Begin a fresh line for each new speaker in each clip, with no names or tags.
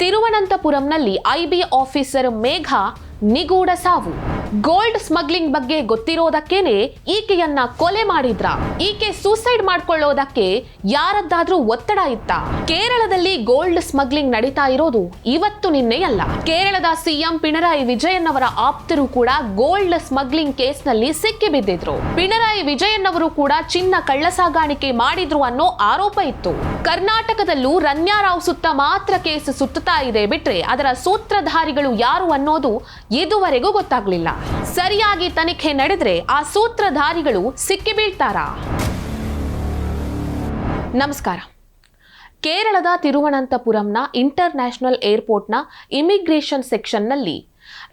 ತಿರುವನಂತಪುರಂನಲ್ಲಿ IB officer ಮೇಘ ನಿಗೂಢ ಸಾವು. Gold smuggling ಬಗ್ಗೆ ಗೊತ್ತಿರೋದಕ್ಕೇನೆ ಈಕೆಯನ್ನ ಕೊಲೆ ಮಾಡಿದ್ರ. ಈಕೆ ಸೂಸೈಡ್ ಮಾಡ್ಕೊಳ್ಳೋದಕ್ಕೆ ಯಾರದ್ದಾದ್ರೂ ಒತ್ತಡ ಇತ್ತ? ಕೇರಳದಲ್ಲಿ ಗೋಲ್ಡ್ ಸ್ಮಗ್ಲಿಂಗ್ ನಡೀತಾ ಇರೋದು ಇವತ್ತು ನಿನ್ನೆ ಅಲ್ಲ ಕೇರಳದ ಸಿಎಂ ಪಿಣರಾಯಿ ವಿಜಯನ್ ಅವರ ಆಪ್ತರು ಕೂಡ ಗೋಲ್ಡ್ ಸ್ಮಗ್ಲಿಂಗ್ ಕೇಸ್ನಲ್ಲಿ ಸಿಕ್ಕಿ ಬಿದ್ದಿದ್ರು. ಪಿಣರಾಯಿ ವಿಜಯನ್ ಅವರು ಕೂಡ ಚಿನ್ನ ಕಳ್ಳಸಾಗಾಣಿಕೆ ಮಾಡಿದ್ರು ಅನ್ನೋ ಆರೋಪ ಇತ್ತು. ಕರ್ನಾಟಕದಲ್ಲೂ ರನ್ಯಾರಾವ್ ಸುತ್ತ ಮಾತ್ರ ಕೇಸ್ ಸುತ್ತುತ್ತಾ ಇದೆ ಬಿಟ್ರೆ ಅದರ ಸೂತ್ರಧಾರಿಗಳು ಯಾರು ಅನ್ನೋದು ಇದುವರೆಗೂ ಗೊತ್ತಾಗ್ಲಿಲ್ಲ. ಸರಿಯಾಗಿ ತನಿಖೆ ನಡೆದ್ರೆ ಆ ಸೂತ್ರಧಾರಿಗಳು ಸಿಕ್ಕಿ ಬೀಳ್ತಾರಾ? ನಮಸ್ಕಾರ. ಕೇರಳದ ತಿರುವನಂತಪುರಂನ ಇಂಟರ್ ನ್ಯಾಷನಲ್ ಏರ್ಪೋರ್ಟ್ನ ಇಮಿಗ್ರೇಷನ್ ಸೆಕ್ಷನ್ನಲ್ಲಿ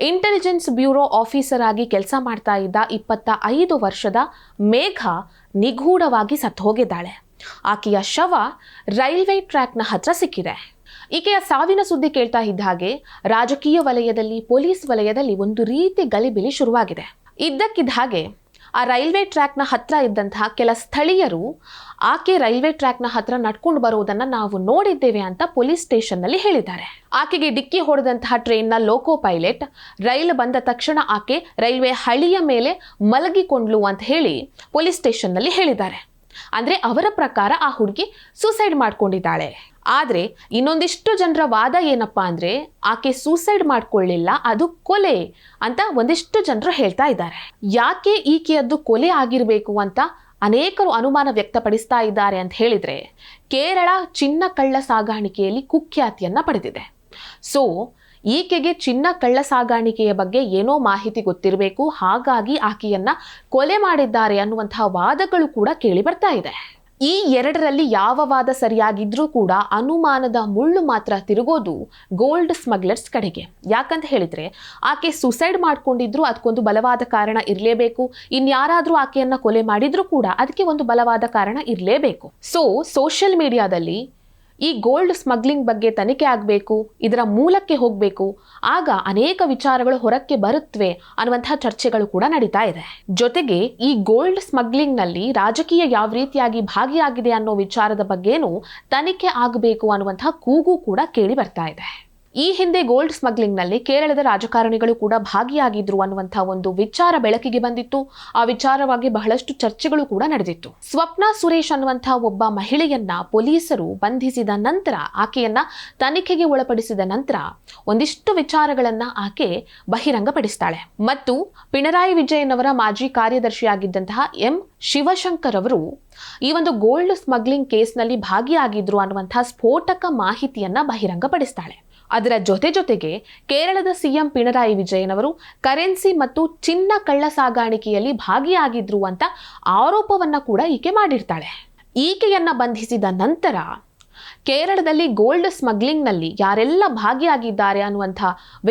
ಇಂಟೆಲಿಜೆನ್ಸ್ ಬ್ಯೂರೋ ಆಫೀಸರ್ ಆಗಿ ಕೆಲಸ ಮಾಡ್ತಾ ಇದ್ದ ಇಪ್ಪತ್ತ ಐದು ವರ್ಷದ ಮೇಘ ನಿಗೂಢವಾಗಿ ಸತ್ತು ಹೋಗಿದ್ದಾಳೆ ಆಕೆಯ ಶವ ರೈಲ್ವೆ ಟ್ರ್ಯಾಕ್ನ ಹತ್ರ ಸಿಕ್ಕಿದೆ. ಈಕೆಯ ಸಾವಿನ ಸುದ್ದಿ ಕೇಳ್ತಾ ಇದ್ದ ಹಾಗೆ ರಾಜಕೀಯ ವಲಯದಲ್ಲಿ, ಪೊಲೀಸ್ ವಲಯದಲ್ಲಿ ಒಂದು ರೀತಿ ಗಲಿಬಿಲಿ ಶುರುವಾಗಿದೆ. ಇದ್ದಕ್ಕಿದ್ದ ಹಾಗೆ ಆ ರೈಲ್ವೆ ಟ್ರ್ಯಾಕ್ನ ಹತ್ರ ಇದ್ದಂತಹ ಕೆಲ ಸ್ಥಳೀಯರು ಆಕೆ ರೈಲ್ವೆ ಟ್ರ್ಯಾಕ್ನ ಹತ್ರ ನಡ್ಕೊಂಡು ಬರುವುದನ್ನ ನಾವು ನೋಡಿದ್ದೇವೆ ಅಂತ ಪೊಲೀಸ್ ಸ್ಟೇಷನ್ನಲ್ಲಿ ಹೇಳಿದ್ದಾರೆ. ಆಕೆಗೆ ಡಿಕ್ಕಿ ಹೊಡೆದಂತಹ ಟ್ರೈನ್ನ ಲೋಕೋ ಪೈಲಟ್ ರೈಲು ಬಂದ ತಕ್ಷಣ ಆಕೆ ರೈಲ್ವೆ ಹಳಿಯ ಮೇಲೆ ಮಲಗಿಕೊಂಡ್ಲು ಅಂತ ಹೇಳಿ ಪೊಲೀಸ್ ಸ್ಟೇಷನ್ನಲ್ಲಿ ಹೇಳಿದ್ದಾರೆ. ಅಂದ್ರೆ ಅವರ ಪ್ರಕಾರ ಆ ಹುಡುಗಿ ಸೂಸೈಡ್ ಮಾಡ್ಕೊಂಡಿದ್ದಾಳೆ. ಆದ್ರೆ ಇನ್ನೊಂದಿಷ್ಟು ಜನರ ವಾದ ಏನಪ್ಪ ಅಂದರೆ, ಆಕೆ ಸೂಸೈಡ್ ಮಾಡ್ಕೊಳ್ಳಿಲ್ಲ, ಅದು ಕೊಲೆ ಅಂತ ಒಂದಿಷ್ಟು ಜನರು ಹೇಳ್ತಾ ಇದ್ದಾರೆ. ಯಾಕೆ ಈಕೆಯದ್ದು ಕೊಲೆ ಆಗಿರಬೇಕು ಅಂತ ಅನೇಕರು ಅನುಮಾನ ವ್ಯಕ್ತಪಡಿಸ್ತಾ ಇದ್ದಾರೆ ಅಂತ ಹೇಳಿದರೆ, ಕೇರಳ ಚಿನ್ನ ಕಳ್ಳ ಸಾಗಾಣಿಕೆಯಲ್ಲಿ ಕುಖ್ಯಾತಿಯನ್ನು ಪಡೆದಿದೆ. ಸೊ, ಈಕೆಗೆ ಚಿನ್ನ ಕಳ್ಳ ಸಾಗಾಣಿಕೆಯ ಬಗ್ಗೆ ಏನೋ ಮಾಹಿತಿ ಗೊತ್ತಿರಬೇಕು, ಹಾಗಾಗಿ ಆಕೆಯನ್ನು ಕೊಲೆ ಮಾಡಿದ್ದಾರೆ ಅನ್ನುವಂತಹ ವಾದಗಳು ಕೂಡ ಕೇಳಿ ಬರ್ತಾ ಇದೆ. ಈ ಎರಡರಲ್ಲಿ ಯಾವ ವಾದ ಸರಿಯಾಗಿದ್ರೂ ಕೂಡ ಅನುಮಾನದ ಮುಳ್ಳು ಮಾತ್ರ ತಿರುಗೋದು ಗೋಲ್ಡ್ ಸ್ಮಗ್ಲರ್ಸ್ ಕಡೆಗೆ. ಯಾಕಂತ ಹೇಳಿದ್ರೆ, ಆಕೆ ಸುಸೈಡ್ ಮಾಡ್ಕೊಂಡಿದ್ರು ಅದಕ್ಕೊಂದು ಬಲವಾದ ಕಾರಣ ಇರಲೇಬೇಕು. ಇನ್ಯಾರಾದರೂ ಆಕೆಯನ್ನ ಕೊಲೆ ಮಾಡಿದ್ರು ಕೂಡ ಅದಕ್ಕೆ ಒಂದು ಬಲವಾದ ಕಾರಣ ಇರಲೇಬೇಕು. ಸೊ ಸೋಷಿಯಲ್ ಮೀಡಿಯಾದಲ್ಲಿ ಈ ಗೋಲ್ಡ್ ಸ್ಮಗ್ಲಿಂಗ್ ಬಗ್ಗೆ ತನಿಖೆ ಆಗಬೇಕು, ಇದರ ಮೂಲಕ್ಕೆ ಹೋಗಬೇಕು. ಆಗ ಅನೇಕ ವಿಚಾರಗಳು ಹೊರಕ್ಕೆ ಬರುತ್ತವೆ ಅನ್ನುವಂತಹ ಚರ್ಚೆಗಳು ಕೂಡ ನಡೀತಾ ಇದೆ. ಜೊತೆಗೆ ಈ ಗೋಲ್ಡ್ ಸ್ಮಗ್ಲಿಂಗ್ನಲ್ಲಿ ರಾಜಕೀಯ ಯಾವ ರೀತಿಯಾಗಿ ಭಾಗಿಯಾಗಿದೆ ಅನ್ನೋ ವಿಚಾರದ ಬಗ್ಗೆನೂ ತನಿಖೆ ಆಗಬೇಕು ಅನ್ನುವಂತಹ ಕೂಗು ಕೂಡ ಕೇಳಿ ಬರ್ತಾ ಇದೆ. ಈ ಹಿಂದೆ ಗೋಲ್ಡ್ ಸ್ಮಗ್ಲಿಂಗ್ನಲ್ಲಿ ಕೇರಳದ ರಾಜಕಾರಣಿಗಳು ಕೂಡ ಭಾಗಿಯಾಗಿದ್ರು ಅನ್ನುವಂಥ ಒಂದು ವಿಚಾರ ಬೆಳಕಿಗೆ ಬಂದಿತ್ತು. ಆ ವಿಚಾರವಾಗಿ ಬಹಳಷ್ಟು ಚರ್ಚೆಗಳು ಕೂಡ ನಡೆದಿತ್ತು. ಸ್ವಪ್ನ ಸುರೇಶ್ ಅನ್ನುವಂಥ ಒಬ್ಬ ಮಹಿಳೆಯನ್ನ ಪೊಲೀಸರು ಬಂಧಿಸಿದ ನಂತರ ಆಕೆಯನ್ನ ತನಿಖೆಗೆ ಒಳಪಡಿಸಿದ ನಂತರ ಒಂದಿಷ್ಟು ವಿಚಾರಗಳನ್ನ ಆಕೆ ಬಹಿರಂಗಪಡಿಸ್ತಾಳೆ. ಮತ್ತು ಪಿಣರಾಯಿ ವಿಜಯನ್ ಅವರ ಮಾಜಿ ಕಾರ್ಯದರ್ಶಿಯಾಗಿದ್ದಂತಹ ಎಂ. ಶಿವಶಂಕರ್ ಅವರು ಈ ಒಂದು ಗೋಲ್ಡ್ ಸ್ಮಗ್ಲಿಂಗ್ ಕೇಸ್ನಲ್ಲಿ ಭಾಗಿಯಾಗಿದ್ರು ಅನ್ನುವಂಥ ಸ್ಫೋಟಕ ಮಾಹಿತಿಯನ್ನು ಬಹಿರಂಗಪಡಿಸ್ತಾಳೆ. ಅದರ ಜೊತೆ ಜೊತೆಗೆ ಕೇರಳದ ಸಿಎಂ ಪಿಣರಾಯಿ ವಿಜಯನ್ ಅವರು ಕರೆನ್ಸಿ ಮತ್ತು ಚಿನ್ನ ಕಳ್ಳ ಸಾಗಾಣಿಕೆಯಲ್ಲಿ ಭಾಗಿಯಾಗಿದ್ರು ಅಂತ ಆರೋಪವನ್ನ ಕೂಡ ಈಕೆ ಮಾಡಿರ್ತಾಳೆ. ಈಕೆಯನ್ನು ಬಂಧಿಸಿದ ನಂತರ ಕೇರಳದಲ್ಲಿ ಗೋಲ್ಡ್ ಸ್ಮಗ್ಲಿಂಗ್ನಲ್ಲಿ ಯಾರೆಲ್ಲ ಭಾಗಿಯಾಗಿದ್ದಾರೆ ಅನ್ನುವಂಥ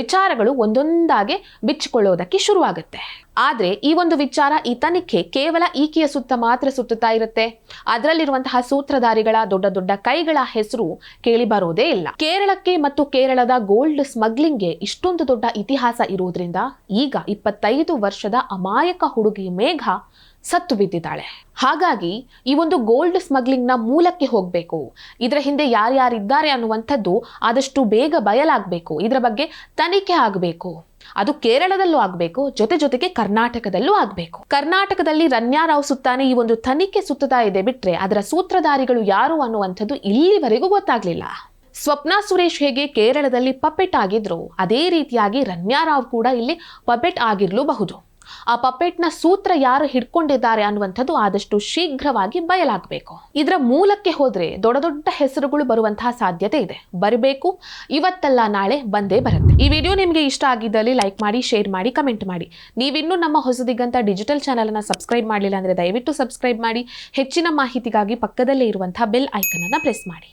ವಿಚಾರಗಳು ಒಂದೊಂದಾಗಿ ಬಿಚ್ಚಿಕೊಳ್ಳೋದಕ್ಕೆ ಶುರುವಾಗುತ್ತೆ. ಆದರೆ ಈ ಒಂದು ವಿಚಾರ ಈ ತನಿಖೆ ಕೇವಲ ಈಕೆಯ ಸುತ್ತ ಮಾತ್ರ ಸುತ್ತುತ್ತಾ ಇರುತ್ತೆ. ಅದರಲ್ಲಿರುವಂತಹ ಸೂತ್ರಧಾರಿಗಳ ದೊಡ್ಡ ದೊಡ್ಡ ಕೈಗಳ ಹೆಸರು ಕೇಳಿ ಬರೋದೇ ಇಲ್ಲ. ಕೇರಳಕ್ಕೆ ಮತ್ತು ಕೇರಳದ ಗೋಲ್ಡ್ ಸ್ಮಗ್ಲಿಂಗ್ಗೆ ಇಷ್ಟೊಂದು ದೊಡ್ಡ ಇತಿಹಾಸ ಇರುವುದರಿಂದ ಈಗ ಇಪ್ಪತ್ತೈದು ವರ್ಷದ ಅಮಾಯಕ ಹುಡುಗಿ ಮೇಘ ಸತ್ತು ಬಿದ್ದಿದ್ದಾಳೆ. ಹಾಗಾಗಿ ಈ ಒಂದು ಗೋಲ್ಡ್ ಸ್ಮಗ್ಲಿಂಗ್ನ ಮೂಲಕ್ಕೆ ಹೋಗಬೇಕು. ಇದರ ಹಿಂದೆ ಯಾರ್ಯಾರಿದ್ದಾರೆ ಅನ್ನುವಂಥದ್ದು ಆದಷ್ಟು ಬೇಗ ಬಯಲಾಗಬೇಕು. ಇದರ ಬಗ್ಗೆ ತನಿಖೆ ಆಗಬೇಕು. ಅದು ಕೇರಳದಲ್ಲೂ ಆಗಬೇಕು, ಜೊತೆ ಜೊತೆಗೆ ಕರ್ನಾಟಕದಲ್ಲೂ ಆಗಬೇಕು. ಕರ್ನಾಟಕದಲ್ಲಿ ರನ್ಯಾರಾವ್ ಸುತ್ತಾನೆ ಈ ಒಂದು ತನಿಖೆ ಸುತ್ತುತ್ತಾ ಇದೆ ಬಿಟ್ರೆ ಅದರ ಸೂತ್ರಧಾರಿಗಳು ಯಾರು ಅನ್ನುವಂಥದ್ದು ಇಲ್ಲಿವರೆಗೂ ಗೊತ್ತಾಗ್ಲಿಲ್ಲ. ಸ್ವಪ್ನ ಸುರೇಶ್ ಹೇಗೆ ಕೇರಳದಲ್ಲಿ ಪಪೆಟ್ ಆಗಿದ್ರು, ಅದೇ ರೀತಿಯಾಗಿ ರನ್ಯಾರಾವ್ ಕೂಡ ಇಲ್ಲಿ ಪಪೆಟ್ ಆಗಿರಲೂಬಹುದು. ಆ ಪಪೆಟ್ನ ಸೂತ್ರ ಯಾರು ಹಿಡ್ಕೊಂಡಿದ್ದಾರೆ ಅನ್ನುವಂಥದ್ದು ಆದಷ್ಟು ಶೀಘ್ರವಾಗಿ ಬಯಲಾಗಬೇಕು. ಇದರ ಮೂಲಕ್ಕೆ ಹೋದ್ರೆ ದೊಡ್ಡ ದೊಡ್ಡ ಹೆಸರುಗಳು ಬರುವಂತಹ ಸಾಧ್ಯತೆ ಇದೆ. ಬರಬೇಕು, ಇವತ್ತಲ್ಲ, ನಾಳೆ ಬಂದೇ ಬರುತ್ತೆ. ಈ ವಿಡಿಯೋ ನಿಮಗೆ ಇಷ್ಟ ಆಗಿದ್ದಲ್ಲಿ ಲೈಕ್ ಮಾಡಿ, ಶೇರ್ ಮಾಡಿ, ಕಮೆಂಟ್ ಮಾಡಿ. ನೀವಿನ್ನೂ ನಮ್ಮ ಹೊಸದಿಗಂತ ಡಿಜಿಟಲ್ ಚಾನಲನ್ನು ಸಬ್ಸ್ಕ್ರೈಬ್ ಮಾಡಲಿಲ್ಲ ಅಂದರೆ ದಯವಿಟ್ಟು ಸಬ್ಸ್ಕ್ರೈಬ್ ಮಾಡಿ. ಹೆಚ್ಚಿನ ಮಾಹಿತಿಗಾಗಿ ಪಕ್ಕದಲ್ಲೇ ಇರುವಂತಹ ಬೆಲ್ ಐಕನ್ ಅನ್ನು ಪ್ರೆಸ್ ಮಾಡಿ.